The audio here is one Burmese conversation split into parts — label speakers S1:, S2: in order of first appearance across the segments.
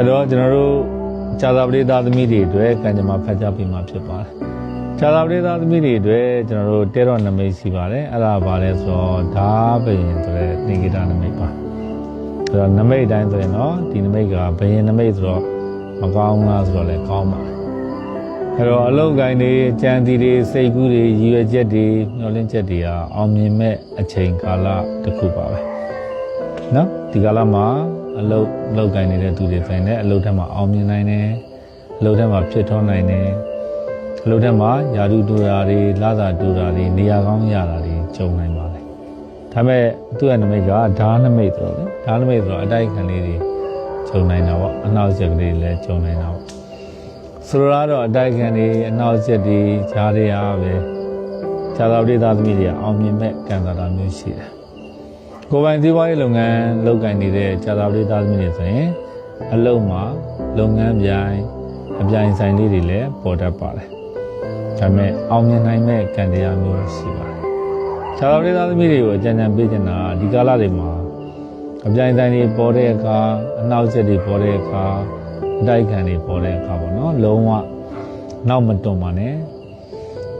S1: အဲ့တော့ကျွန်တော်တို့ဇာတာပရိသသမီးတွေအတွက်ကံကြမ္မာဖတ်ကြားပေးမှာဖြစ်ပါတယ်ဇာတာပရိသသမီးတွေအတွက်ကျွန်တော်တို့တဲတော်နမိတ်ရှိပါတယ်အဲ့ဒါဘာလဲဆိုတော့ဓာဘယင်ဆိုတဲ့သင်္ကေတနမိတ်ပါအဲ့တော့နမိတ်တိုင်းဆိုရင်တော့ဒီနမိတ်ကဘယင်နမိတ်ဆိုတော့မကောင်းလားဆိုတော့လည်းကောင်းပါတယ်အဲ့တော့အလောက်ကိုင်းတွေကြံတီတွေစိတ်ကူးတွေရည်ရွယ်ချက်တွေမျှော်လင့်ချက်တွေကအောင်မြင်မဲ့အချိန်ကာလတစ်ခုပါပဲနော်ဒီကာလမှာ အလုတ်လောက်ကိုင်းနေတဲ့သူတွေဆိုရင်လည်းအလုတ်ထက်မှာအောင်မြင်နိုင်တယ်အလုတ်ထက်မှာဖြစ်ထွန်းနိုင်တယ်အလုတ်ထက်မှာယာတုတူတာတွေလာသာတူတာတွေနေရာကောင်းရတာတွေကြုံနိုင်ပါလေဒါပေမဲ့သူ့ရဲ့နမိတ်ကဓာနမိတ်ဆိုတော့လေဓာနမိတ်ဆိုတော့အတိုက်ခံလေးတွေကြုံနိုင်တာပေါ့အနှောက်အယှက်ကလေးတွေလည်းကြုံနိုင်တာပေါ့ဆိုလိုတာတော့အတိုက်ခံတွေအနှောက်အယှက်တွေဈာတွေအားပဲဈာတော်ဒေသသမီးတွေအောင်မြင်မဲ့ကံတာတာမျိုးရှိတယ် ကိုယ်ပိုင်သီးပွားရေးလုပ်ငန်းလုပ်ကိုင်နေတဲ့ဈာတော်ဒေသသမီးတွေဆိုရင်အလုံးမှာလုပ်ငန်းပြိုင်အပြိုင်ဆိုင်လေးတွေလည်းပေါ်တတ်ပါတယ်ဒါပေမဲ့အောင်မြင်နိုင်မဲ့ကံတရားမျိုးရှိပါတယ်ဈာတော်ဒေသသမီးတွေကိုအကြံဉာဏ်ပေးချင်တာဒီကာလတွေမှာအပြိုင်ဆိုင်တွေပေါ်တဲ့အခါအနှောက်အယှက်တွေပေါ်တဲ့အခါအတိုက်ခံတွေပေါ်တဲ့အခါပေါ့နော်လုံးဝနောက်မတွန်ပါနဲ့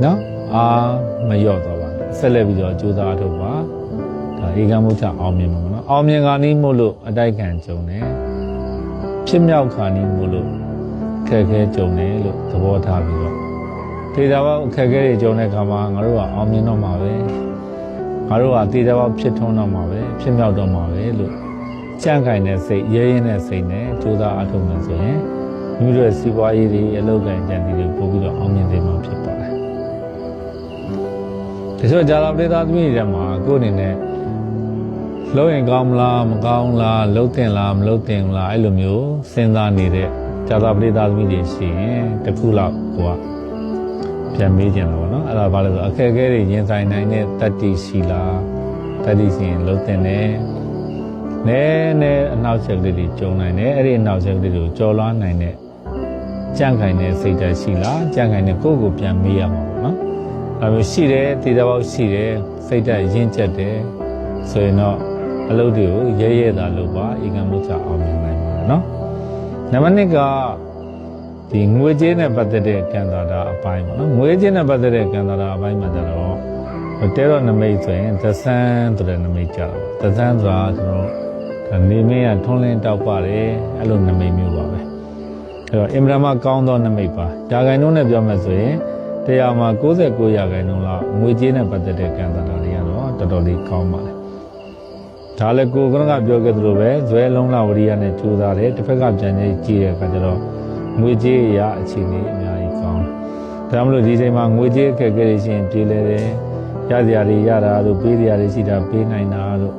S1: နော်အာမလျော့တော့ပါနဲ့ဆက်လက်ပြီးတော့ကြိုးစားအထောက်ပါဒါ ဧကမှုချအောင်မြင်မှာပေါ့နော်အောင်မြင်ကနီးမို့လို့အတိုက်ခံကြုံတယ်ဖြစ်မြောက်ခါနီးမို့လို့ခက်ခဲကြုံတယ်လို့သဘောထားပြီးတော့ဒေတာဘောက်ခက်ခဲတွေကြုံတဲ့အခါမှာငါတို့ကအောင်မြင်တော့မှာပဲငါတို့ကဒေတာဘောက်ဖြစ်ထွန်းတော့မှာပဲဖြစ်မြောက်တော့မှာပဲလို့ကြန့်ခိုင်တဲ့စိတ်ရဲရင်တဲ့စိတ်နဲ့ကြိုးစားအထောက်မယ်ဆိုရင်မိမိတို့ရဲ့စီးပွားရေးတွေအလုပ်ကိုင်ကြံစီတွေပို့ပြီးတော့အောင်မြင်စေမှာဖြစ်ပါတယ်ဒီဆိုကြာလာပရိသတ်သမီးတွေမှာကိုယ့်အနေနဲ့ လုံးရင်ကောင်းမလားမကောင်းလားလှုပ်တင်လားမလှုပ်တင်လားအဲ့လိုမျိုးစဉ်းစားနေတဲ့ကြာလာပရိသတ်သမီးတွေရှိရင်တစ်ခုလောက်ကိုကပြန်မေးကြတယ်ပေါ့နော်အဲ့ဒါဘာလဲဆိုအခက်အခဲတွေရင်ဆိုင်နိုင်တဲ့တတ္တိရှိလားတတ္တိရှိရင်လှုပ်တင်တယ်နဲနဲအနောက်ချက်ကလေးတွေကြုံနိုင်တယ်အဲ့ဒီအနောက်ချက်ကလေးတွေကိုကြော်လွှားနိုင်တဲ့ကြန့်ခိုင်တဲ့စိတ်ဓာတ်ရှိလားကြန့်ခိုင်တဲ့ကိုယ့်ကိုပြန်မေးရမှာပေါ့နော်အဲလိုရှိတယ်တည်တဲ့ဘောက်ရှိတယ်စိတ်ဓာတ်ရင့်ကျက်တယ်ဆိုရင်တော့ အလုပ်တွေကိုရဲရဲသာလုပ်ပါဧကံမှုချအောင်မြင်နိုင်ပါတယ်နော်နံပါတ်1ကဒီငွေကြေးနဲ့ပတ်သက်တဲ့ကံတာတာအပိုင်းပေါ့နော်ငွေကြေးနဲ့ပတ်သက်တဲ့ကံတာတာအပိုင်းမှာကျတော့တဲတော့နမိတ်ဆိုရင်သဆန်းဆိုတဲ့နမိတ်ကြတော့သဆန်းဆိုတာကျွန်တော်ဒါနေမင်းကထွန်းလင်းတောက်ပါတယ်အဲ့လိုနမိတ်မျိုးပါပဲအဲ့တော့အင်မတန်မှကောင်းသောနမိတ်ပါဂျာဂိုင်နှုန်းနဲ့ပြောမယ်ဆိုရင်တရားမှာ69ရာခိုင်နှုန်းလောက်ငွေကြေးနဲ့ပတ်သက်တဲ့ကံတာတာတွေကတော့တော်တော်လေးကောင်းပါတယ် ဒါလည်းကိုကနကပြောခဲ့သလိုပဲဇွဲလုံးလာဝရိယနဲ့ကြိုးစားတယ်တစ်ဖက်ကပြန်ကြည့်ကြည့်တဲ့အခါကျတော့ငွေကြေးရအခြေအနေအများကြီးကောင်းဒါမှမဟုတ်ဒီချိန်မှာငွေကြေးအခက်အခဲတွေရှိရင်ပြေးလဲတယ်ရစရာတွေရတာတို့ပေးစရာတွေရှိတာပေးနိုင်တာတို့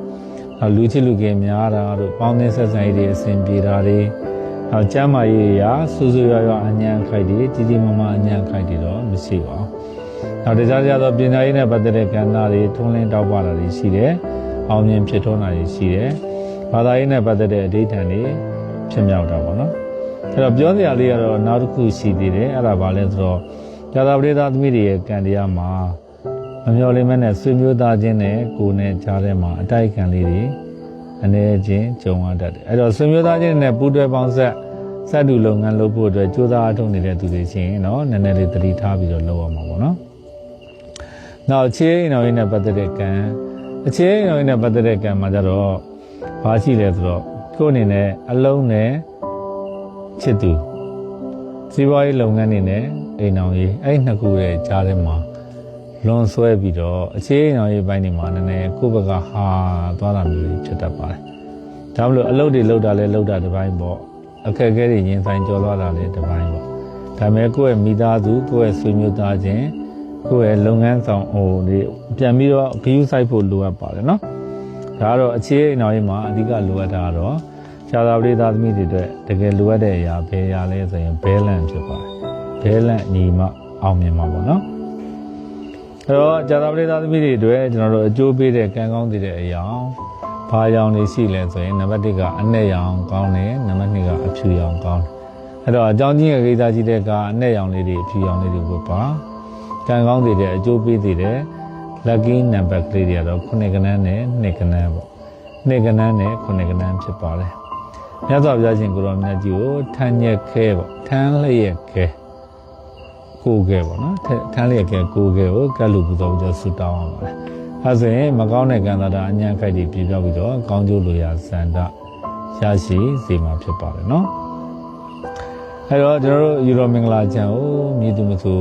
S1: နောက်လူချစ်လူခင်များတာတို့ပေါင်းသင်းဆက်ဆံရေးတွေအဆင်ပြေတာတွေနောက်ကျမ်းမာရေးရာစူးစူးရွရွအညံခိုက်တွေကြီးကြီးမားမားအညံခိုက်တွေတော့မရှိပါဘူးနောက်တခြားကြသောပညာရေးနဲ့ပတ်သက်တဲ့ကဏ္ဍတွေထွန်းလင်းတောက်ပတာတွေရှိတယ် အောင်မြင်ဖြစ်ထွန်းတာတွေရှိတယ်ဘာသာရေးနဲ့ပတ်သက်တဲ့အဓိဋ္ဌာန်တွေဖြစ်မြောက်တာပေါ့နော်အဲ့တော့ပြောစရာလေးကတော့နောက်တစ်ခုရှိသေးတယ်အဲ့ဒါဘာလဲဆိုတော့ဇာတာပရိသတ်သမီးတွေရဲ့ကံတရားမှာမမျော်လင့်မဲ့နဲ့ဆွေမျိုးသားချင်းနဲ့ကိုယ်နဲ့ကြားထဲမှာအတိုက်အခံလေးတွေအနေချင်းကြုံရတတ်တယ်အဲ့တော့ဆွေမျိုးသားချင်းနဲ့ပူးတွဲပေါင်းဆက်စက်တူလုပ်ငန်းလုပ်ဖို့အတွက်ကြိုးစားအထောက်နေတဲ့သူတွေချင်းเนาะနည်းနည်းလေးသတိထားပြီးတော့လုပ်ရမှာပေါ့နော်နောက်အခြေအိမ်တော်ရေးနဲ့ပတ်သက်တဲ့ကံ အခြေအိမ်တော်ရေးနဲ့ပတ်သက်တဲ့ကံမှာကြတော့ဘာရှိလဲဆိုတော့ကိုယ့်အနေနဲ့အလုံးနဲ့ချစ်သူစီးပွားရေးလုပ်ငန်းတွေနဲ့အိမ်တော်ရေးအဲ့နှစ်ခုရဲ့ကြားထဲမှာလွန်ဆွဲပြီးတော့အခြေအိမ်တော်ရေးပိုင်းတွေမှာနည်းနည်းကိုယ့်ဘက်ကဟာသွားတာမျိုးဖြစ်တတ်ပါတယ်ဒါမလို့အလုပ်တွေလုပ်တာလဲလုပ်တာတစ်ပိုင်းပေါ့အခက်အခဲတွေရင်ဆိုင်ကြော်လွှားတာလဲတစ်ပိုင်းပေါ့ဒါပေမဲ့ကိုယ့်ရဲ့မိသားစုကိုယ့်ရဲ့ဆွေမျိုးသားချင်း ကိုယ့်ရဲ့လုပ်ငန်းဆောင်ဟိုဒီပြန်ပြီးတော့ဂရုစိုက်ဖို့လိုအပ်ပါတယ်နော်ဒါကတော့အခြေအိမ်တော်ရေးမှာအဓိကလိုအပ်တာကတော့ခြားသာပရိသတ်သမီးတွေအတွက်တကယ်လိုအပ်တဲ့အရာဘယ်အရာလဲဆိုရင်ဘဲလန့်ဖြစ်ပါတယ်ဘဲလန့်ညီမအောင်မြင်မှာပေါ့နော်အဲ့တော့ခြားသာပရိသတ်သမီးတွေအတွက်ကျွန်တော်တို့အကျိုးပေးတဲ့ကံကောင်းတဲ့အရာဘာရောင်တွေရှိလဲဆိုရင်နံပါတ်1ကအနဲ့ရောင်ကောင်းတယ်နံပါတ်2ကအဖြူရောင်ကောင်းတယ်အဲ့တော့အကြောင်းကြီးရဲ့ကိစ္စကြီးတဲ့ကအနဲ့ရောင်လေးတွေအဖြူရောင်လေးတွေဝတ်ပါ ကံကောင်းတဲ့အကျိုးပေးတဲ့ lucky number ကလေးတွေကတော့9ကနန်းနဲ့2ကနန်းပေါ့2ကနန်းနဲ့9ကနန်းဖြစ်ပါတယ်မြတ်စွာဘုရားရှင်ကိုရောမြတ်ကြီးကိုထမ်းညက်ခဲပေါ့ထမ်းလျက်ခဲကိုယ်ခဲပေါ့နော်ထထမ်းလျက်ခဲကိုယ်ခဲကိုကတ်လူပူဇော်ပြီးတော့ဆုတောင်းအောင်ပါတယ်အဲဆိုရင်မကောင်းတဲ့ကံတာတာအញ្ញံခိုက်တွေပြေပြောက်ပြီးတော့ကောင်းကျိုးလိုရာစန္ဒရရှိစေမှာဖြစ်ပါတယ်နော်အဲတော့ကျွန်တော်တို့ယူရိုမင်္ဂလာချံကိုမြည်သူမဆို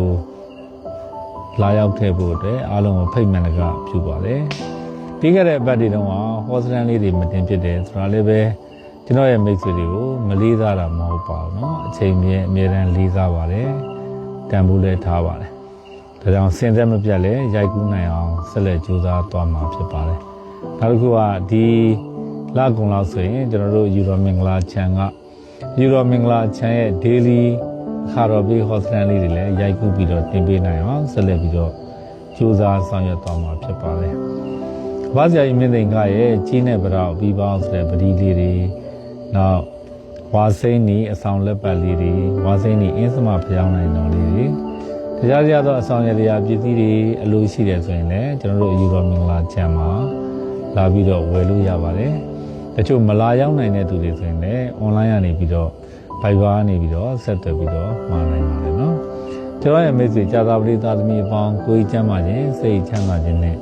S1: လာရောက်ခဲ့ဖို့အတွက်အားလုံးကိုဖိတ်မှန်တကပြုပါတယ်ပြီးခဲ့တဲ့အပတ်တွေတုန်းကဟောစတန်လေးတွေမတင်ဖြစ်တယ်ဆိုတာလည်းပဲကျွန်တော်ရဲ့မိတ်ဆွေတွေကိုမလေးစားတာမဟုတ်ပါဘူးเนาะအချိန်မြဲအမြဲတမ်းလေးစားပါတယ်တန်ဖိုးလည်းထားပါတယ်ဒါကြောင့်စင်သက်မပြတ်လဲရိုက်ကူးနိုင်အောင်ဆက်လက်ကြိုးစားသွားမှာဖြစ်ပါတယ်နောက်တစ်ခုကဒီလကုံလောက်ဆိုရင်ကျွန်တော်တို့ယူရိုမင်္ဂလာချန်ကယူရိုမင်္ဂလာချန်ရဲ့ daily ခါတော်ပြီးဟောစတန်လေးတွေလည်းရိုက်ကူးပြီးတော့တင်ပေးနိုင်အောင်ဆက်လက်ပြီးတော့ကြိုးစားဆောင်ရွက်သွားမှာဖြစ်ပါတယ်။ဘာဇာကြီးမင်းသိင်္ဂရဲ့ကြီးနဲ့ဗရာပြီးပေါင်းဆိုတဲ့ပတိလေးတွေနောက်ဝါစိမ့်နီအဆောင်လက်ပတ်လေးတွေဝါစိမ့်နီအင်းစမဖျောင်းနိုင်တော်လေးတွေတရားကြသောအဆောင်ရတရားပစ္စည်းတွေအလိုရှိတယ်ဆိုရင်လည်းကျွန်တော်တို့ယူတော်မင်္ဂလာချမ်းမှာလာပြီးတော့ဝယ်လို့ရပါတယ်။တချို့မလာရောက်နိုင်တဲ့သူတွေဆိုရင်လည်း online ကနေပြီးတော့ Viber ကနေပြီးတော့ဆက်သွယ်ပြီးတော့မှာနိုင်ပါတယ်နော်။ကျွန်တော်ရဲ့မိတ်ဆွေကြာသာပရိသတ်သမီးအပေါင်းကိုယ်ကြီးချမ်းပါခြင်းစိတ်ချမ်းသာခြင်းနဲ့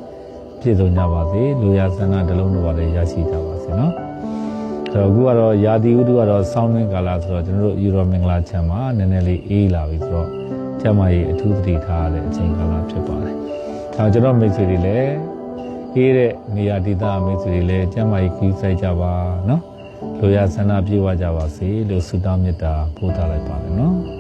S1: ပြည့်စုံကြပါစေ။လူရဆန္ဒတစ်လုံးတစ်ပါးလည်းရရှိကြပါစေနော်။ဆိုတော့အခုကတော့ယာတီဥတုကတော့စောင်းနှင်းကာလဆိုတော့ကျွန်တော်တို့ယူရိုမင်္ဂလာချမ်းမှာနည်းနည်းလေးအေးလာပြီဆိုတော့ကျမကြီးအထူးသတိထားရတဲ့အချိန်ကာလဖြစ်ပါတယ်။ဒါကျွန်တော်မိတ်ဆွေတွေလည်းအေးတဲ့နေရာဒေသမိတ်ဆွေတွေလည်းကျမကြီးကြီးဆိုင်ကြပါနော်။ လူရဆန္ဒပြေဝကြပါစေလို့ဆုတောင်းမေတ္တာပို့သလိုက်ပါမယ်နော်။